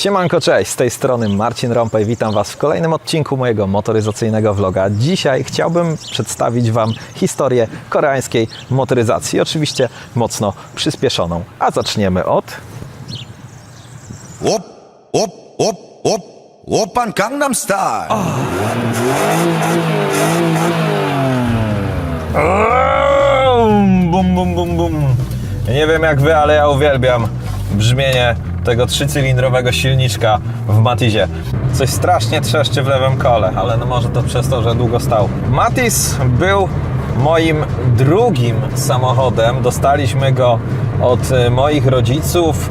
Siemanko, cześć, z tej strony Marcin Rompej, witam Was w kolejnym odcinku mojego motoryzacyjnego vloga. Dzisiaj chciałbym przedstawić Wam historię koreańskiej motoryzacji, oczywiście mocno przyspieszoną. A zaczniemy od... Op, op, op, op, Oppan Gangnam Style. Bum, bum, bum, bum. Nie wiem jak Wy, ale ja uwielbiam brzmienie tego trzycylindrowego silniczka w Matizie. Coś strasznie trzeszczy w lewym kole, ale no może to przez to, że długo stał. Matiz był moim drugim samochodem. Dostaliśmy go od e, moich rodziców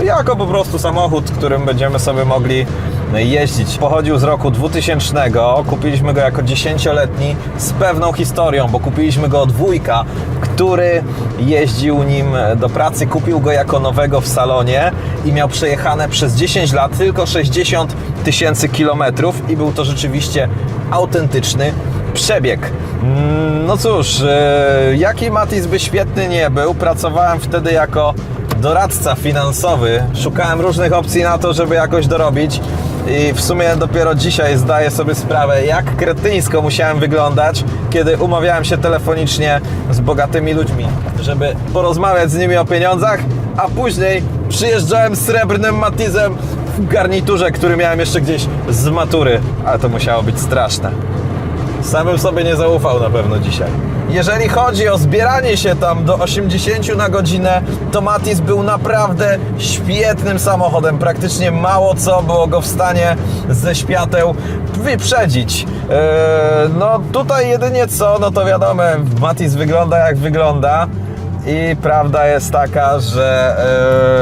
e, jako po prostu samochód, którym będziemy sobie mogli jeździć. Pochodził z roku 2000, kupiliśmy go jako 10-letni z pewną historią, bo kupiliśmy go od wujka, który jeździł nim do pracy, kupił go jako nowego w salonie i miał przejechane przez 10 lat tylko 60 tysięcy kilometrów i był to rzeczywiście autentyczny przebieg. Mm, No cóż, e, jaki Matiz by świetny nie był, pracowałem wtedy jako doradca finansowy. Szukałem różnych opcji na to, żeby jakoś dorobić. I w sumie dopiero dzisiaj zdaję sobie sprawę, jak kretyńsko musiałem wyglądać, kiedy umawiałem się telefonicznie z bogatymi ludźmi, żeby porozmawiać z nimi o pieniądzach, a później przyjeżdżałem srebrnym matizem w garniturze, który miałem jeszcze gdzieś z matury. Ale to musiało być straszne. Sam bym sobie nie zaufał na pewno dzisiaj. Jeżeli chodzi o zbieranie się tam do 80 na godzinę, to Matiz był naprawdę świetnym samochodem. Praktycznie mało co było go w stanie ze świateł wyprzedzić. Eee, no tutaj jedynie co, no to wiadomo, Matiz wygląda jak wygląda i prawda jest taka, że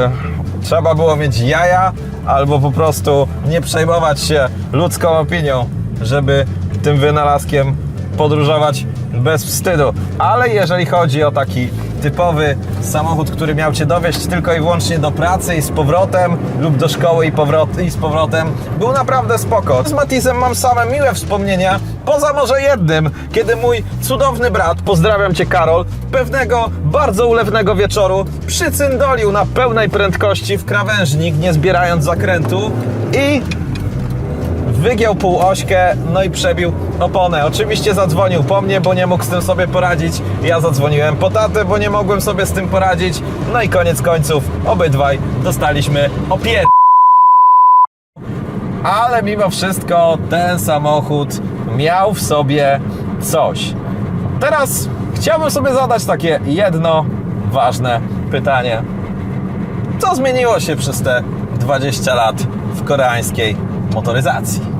eee, trzeba było mieć jaja albo po prostu nie przejmować się ludzką opinią, żeby tym wynalazkiem podróżować bez wstydu. Ale jeżeli chodzi o taki typowy samochód, który miał Cię dowieść tylko i wyłącznie do pracy i z powrotem lub do szkoły i, powrot, i z powrotem, był naprawdę spoko. Z Matizem mam same miłe wspomnienia, poza może jednym, kiedy mój cudowny brat, pozdrawiam Cię Karol, pewnego bardzo ulewnego wieczoru przycyndolił na pełnej prędkości w krawężnik, nie zbierając zakrętu i wygiął półośkę, no i przebił oponę. Oczywiście zadzwonił po mnie, bo nie mógł z tym sobie poradzić. Ja zadzwoniłem po tatę, bo nie mogłem sobie z tym poradzić. No i koniec końców obydwaj dostaliśmy opię... Ale mimo wszystko ten samochód miał w sobie coś. Teraz chciałbym sobie zadać takie jedno ważne pytanie. Co zmieniło się przez te 20 lat w koreańskiej motoryzacji?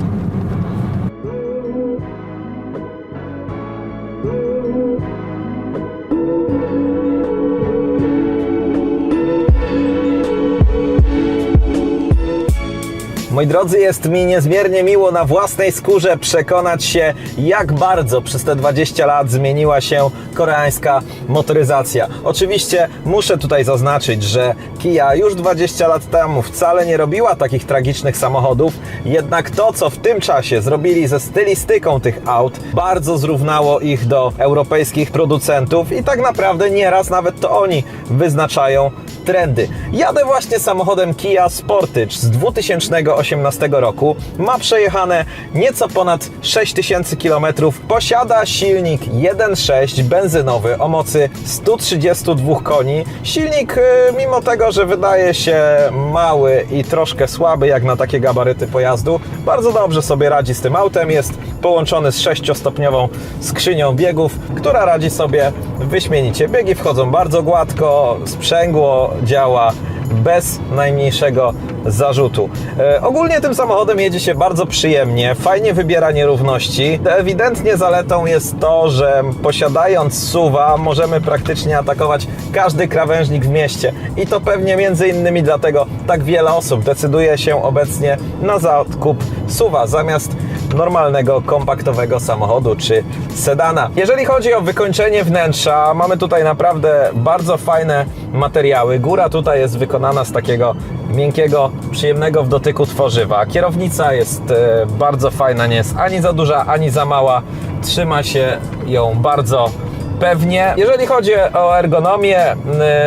Moi drodzy, jest mi niezmiernie miło na własnej skórze przekonać się, jak bardzo przez te 20 lat zmieniła się koreańska motoryzacja. Oczywiście muszę tutaj zaznaczyć, że Kia już 20 lat temu wcale nie robiła takich tragicznych samochodów, jednak to, co w tym czasie zrobili ze stylistyką tych aut, bardzo zrównało ich do europejskich producentów i tak naprawdę nieraz nawet to oni wyznaczają trendy. Jadę właśnie samochodem Kia Sportage z 2018 roku. Ma przejechane nieco ponad 6000 km. Posiada silnik 1.6 benzynowy o mocy 132 koni. Silnik, y, mimo tego, że wydaje się mały i troszkę słaby jak na takie gabaryty pojazdu, bardzo dobrze sobie radzi z tym autem. Jest połączony z 6-stopniową skrzynią biegów, która radzi sobie wyśmienicie. Biegi wchodzą bardzo gładko, sprzęgło działa bez najmniejszego zarzutu. E, ogólnie tym samochodem jedzie się bardzo przyjemnie, fajnie wybiera nierówności. Ewidentnie zaletą jest to, że posiadając suwa możemy praktycznie atakować każdy krawężnik w mieście i to pewnie między innymi dlatego tak wiele osób decyduje się obecnie na zakup suwa zamiast normalnego, kompaktowego samochodu czy sedana. Jeżeli chodzi o wykończenie wnętrza, mamy tutaj naprawdę bardzo fajne materiały. Góra tutaj jest wykonana z takiego miękkiego, przyjemnego w dotyku tworzywa. Kierownica jest e, bardzo fajna, nie jest ani za duża, ani za mała. Trzyma się ją bardzo pewnie. Jeżeli chodzi o ergonomię,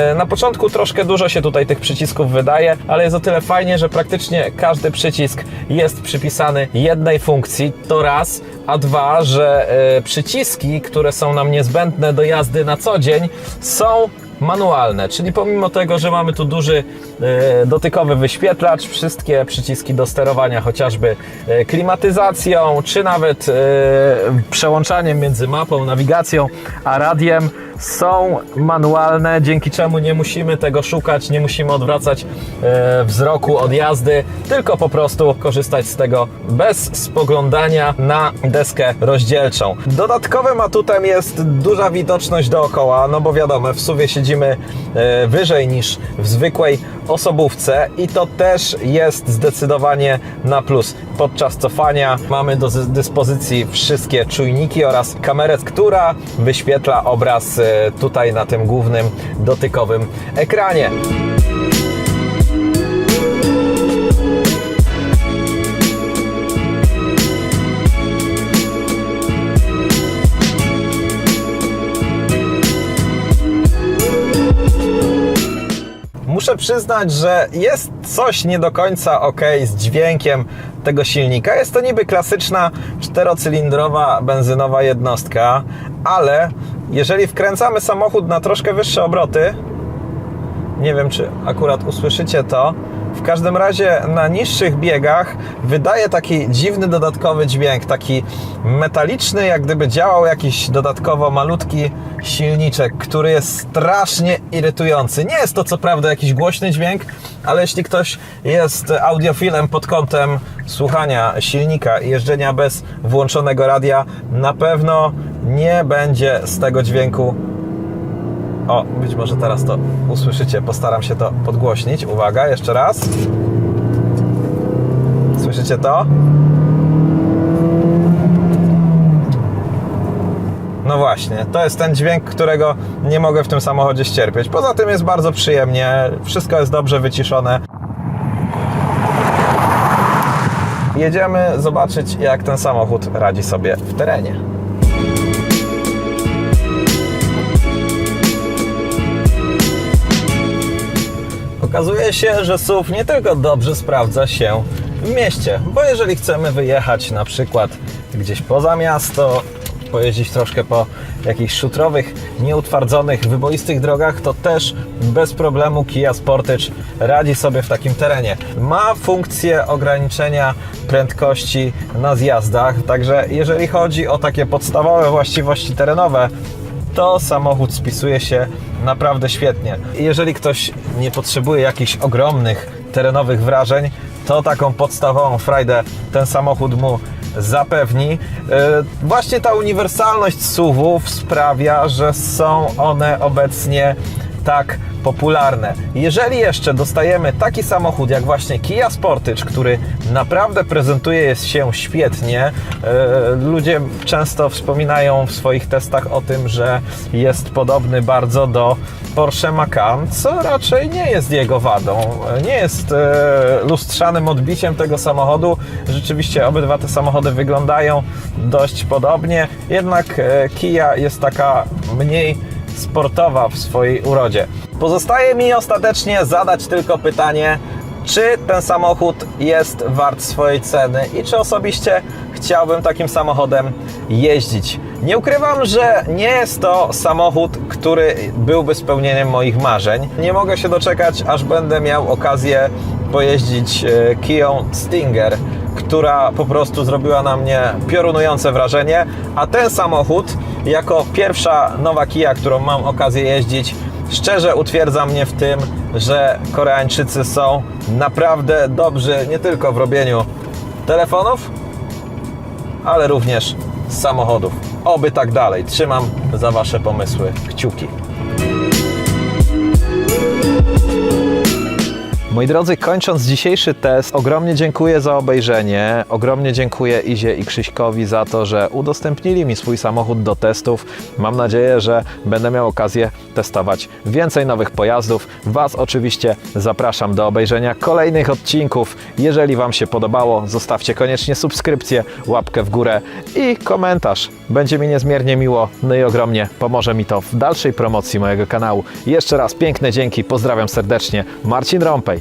yy, na początku troszkę dużo się tutaj tych przycisków wydaje, ale jest o tyle fajnie, że praktycznie każdy przycisk jest przypisany jednej funkcji, to raz, a dwa, że yy, przyciski, które są nam niezbędne do jazdy na co dzień, są manualne, czyli pomimo tego, że mamy tu duży e, dotykowy wyświetlacz, wszystkie przyciski do sterowania chociażby e, klimatyzacją, czy nawet e, przełączaniem między mapą, nawigacją a radiem są manualne, dzięki czemu nie musimy tego szukać, nie musimy odwracać e, wzroku od jazdy, tylko po prostu korzystać z tego bez spoglądania na deskę rozdzielczą. Dodatkowym atutem jest duża widoczność dookoła, no bo wiadomo, w suwie siedzimy e, wyżej niż w zwykłej osobówce i to też jest zdecydowanie na plus. Podczas cofania mamy do dyspozycji wszystkie czujniki oraz kamerę, która wyświetla obraz e, tutaj na tym głównym dotykowym ekranie. Muszę przyznać, że jest coś nie do końca ok z dźwiękiem tego silnika. Jest to niby klasyczna czterocylindrowa benzynowa jednostka, ale jeżeli wkręcamy samochód na troszkę wyższe obroty, nie wiem, czy akurat usłyszycie to. W każdym razie na niższych biegach wydaje taki dziwny dodatkowy dźwięk, taki metaliczny, jak gdyby działał jakiś dodatkowo malutki silniczek, który jest strasznie irytujący. Nie jest to co prawda jakiś głośny dźwięk, ale jeśli ktoś jest audiofilem pod kątem słuchania silnika i jeżdżenia bez włączonego radia, na pewno nie będzie z tego dźwięku o, być może teraz to usłyszycie. Postaram się to podgłośnić. Uwaga, jeszcze raz. Słyszycie to? No właśnie, to jest ten dźwięk, którego nie mogę w tym samochodzie ścierpieć. Poza tym jest bardzo przyjemnie, wszystko jest dobrze wyciszone. Jedziemy zobaczyć, jak ten samochód radzi sobie w terenie. Okazuje się, że SUV nie tylko dobrze sprawdza się w mieście, bo jeżeli chcemy wyjechać na przykład gdzieś poza miasto, pojeździć troszkę po jakichś szutrowych, nieutwardzonych, wyboistych drogach, to też bez problemu Kia Sportage radzi sobie w takim terenie. Ma funkcję ograniczenia prędkości na zjazdach, także jeżeli chodzi o takie podstawowe właściwości terenowe, to samochód spisuje się naprawdę świetnie. Jeżeli ktoś nie potrzebuje jakichś ogromnych terenowych wrażeń, to taką podstawową frajdę ten samochód mu zapewni. E, Właśnie ta uniwersalność SUV-ów sprawia, że są one obecnie tak popularne. Jeżeli jeszcze dostajemy taki samochód jak właśnie Kia Sportage, który naprawdę prezentuje się świetnie, e, ludzie często wspominają w swoich testach o tym, że jest podobny bardzo do Porsche Macan, co raczej nie jest jego wadą. Nie jest e, lustrzanym odbiciem tego samochodu. Rzeczywiście obydwa te samochody wyglądają dość podobnie, jednak e, Kia jest taka mniej sportowa w swojej urodzie. Pozostaje mi ostatecznie zadać tylko pytanie, czy ten samochód jest wart swojej ceny i czy osobiście chciałbym takim samochodem jeździć. Nie ukrywam, że nie jest to samochód, który byłby spełnieniem moich marzeń. Nie mogę się doczekać, aż będę miał okazję pojeździć e, Kią Stinger, która po prostu zrobiła na mnie piorunujące wrażenie, a ten samochód jako pierwsza nowa Kia, którą mam okazję jeździć, szczerze utwierdza mnie w tym, że Koreańczycy są naprawdę dobrzy nie tylko w robieniu telefonów, ale również samochodów. Oby tak dalej. Trzymam za Wasze pomysły kciuki. Moi drodzy, kończąc dzisiejszy test, ogromnie dziękuję za obejrzenie. Ogromnie dziękuję Izie i Krzyśkowi za to, że udostępnili mi swój samochód do testów. Mam nadzieję, że będę miał okazję testować więcej nowych pojazdów. Was oczywiście zapraszam do obejrzenia kolejnych odcinków. Jeżeli Wam się podobało, zostawcie koniecznie subskrypcję, łapkę w górę i komentarz. Będzie mi niezmiernie miło, no i ogromnie pomoże mi to w dalszej promocji mojego kanału. Jeszcze raz piękne dzięki, pozdrawiam serdecznie. Marcin Rąpej,